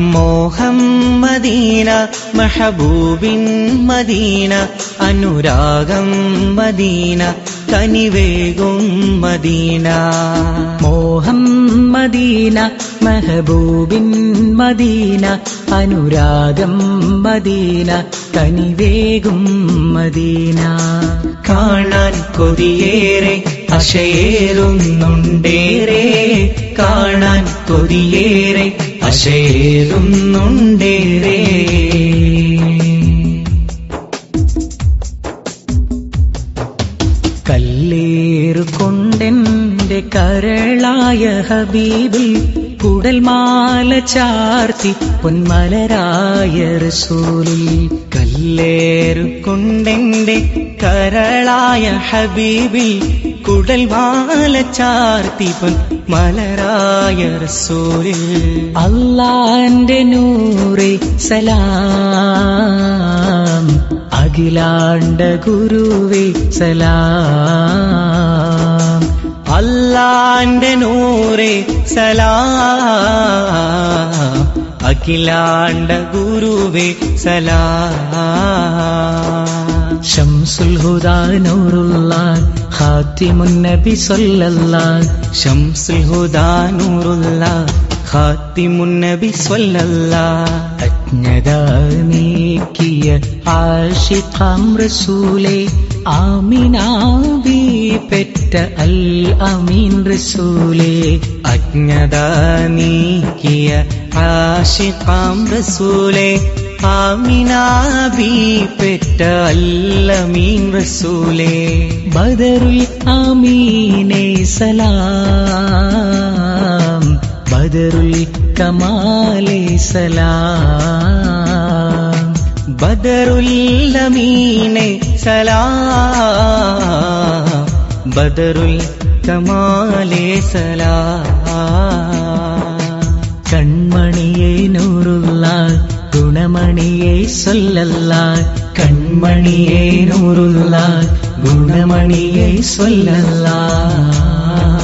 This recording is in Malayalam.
മോഹം മദീന മഹബൂബിൻ മദീന അനുരാഗം മദീന കനിവേകും മദീന. മോഹം മദീന മെഹബൂബിൻ മദീന അനുരാഗം മദീന കനിവേകും മദീന. കാണാൻ കൊതിയേറെ അശയേറുന്നുണ്ടേറെ കാണാൻ കൊതിയേറെ അശയേറുന്നുണ്ടേറെ കല്ലേറുകൊണ്ടെന്റെ കരളായ ഹബീബിൽ കുടൽമാല ചാർത്തി പൊന്മലരായ റസൂലിൽ കല്ലേറുകൊണ്ടെന്റെ കരളായ ഹബീബിൽ കുടൽ മാല ചാർത്തിപ്പൻ മലരായ റസൂലിൽ അള്ളാന്റെ നൂറെ സലാം. അഖിലാണ്ട ഗുരുവേ സലാം. അല്ലാന്റെ നൂറെ സലാം. അഖിലാണ്ട ഗുരുവേ സലാം. ശംസുൽ ഹുദാ നൂറുള്ള ഖാത്തിമുൻ നബി സല്ലല്ലാഹ് ഷംസുൽ ഹുദാ നൂറുള്ള ഖാത്തിമുൻ നബി സ്വല്ലല്ലാഹ് അജ്ഞത നീക്കിയ ആഷിഖാം റസൂലേ ആമിനാബി പെറ്റ അൽ അമീൻ റസൂലേ. അജ്ഞത നീക്കിയ ആശിഖാം റസൂലെ ആമിനാബി പെറ്റ അല്ലമീൻ റസൂലേ. ബദറുൽ ആമീനെ സലാം. ബദറുൽ കമാലെ സലാം. ബദറുൽ ബദറുല്ലമീനെ സലാം. ബദറുൽ കമാലെ സലാം. കൺമണിയെ നൂറുള്ള குணமணியே சொல்லல்லாய் கண்மணியே நூறுல்லாய் குணமணியை சொல்லல்லாய்.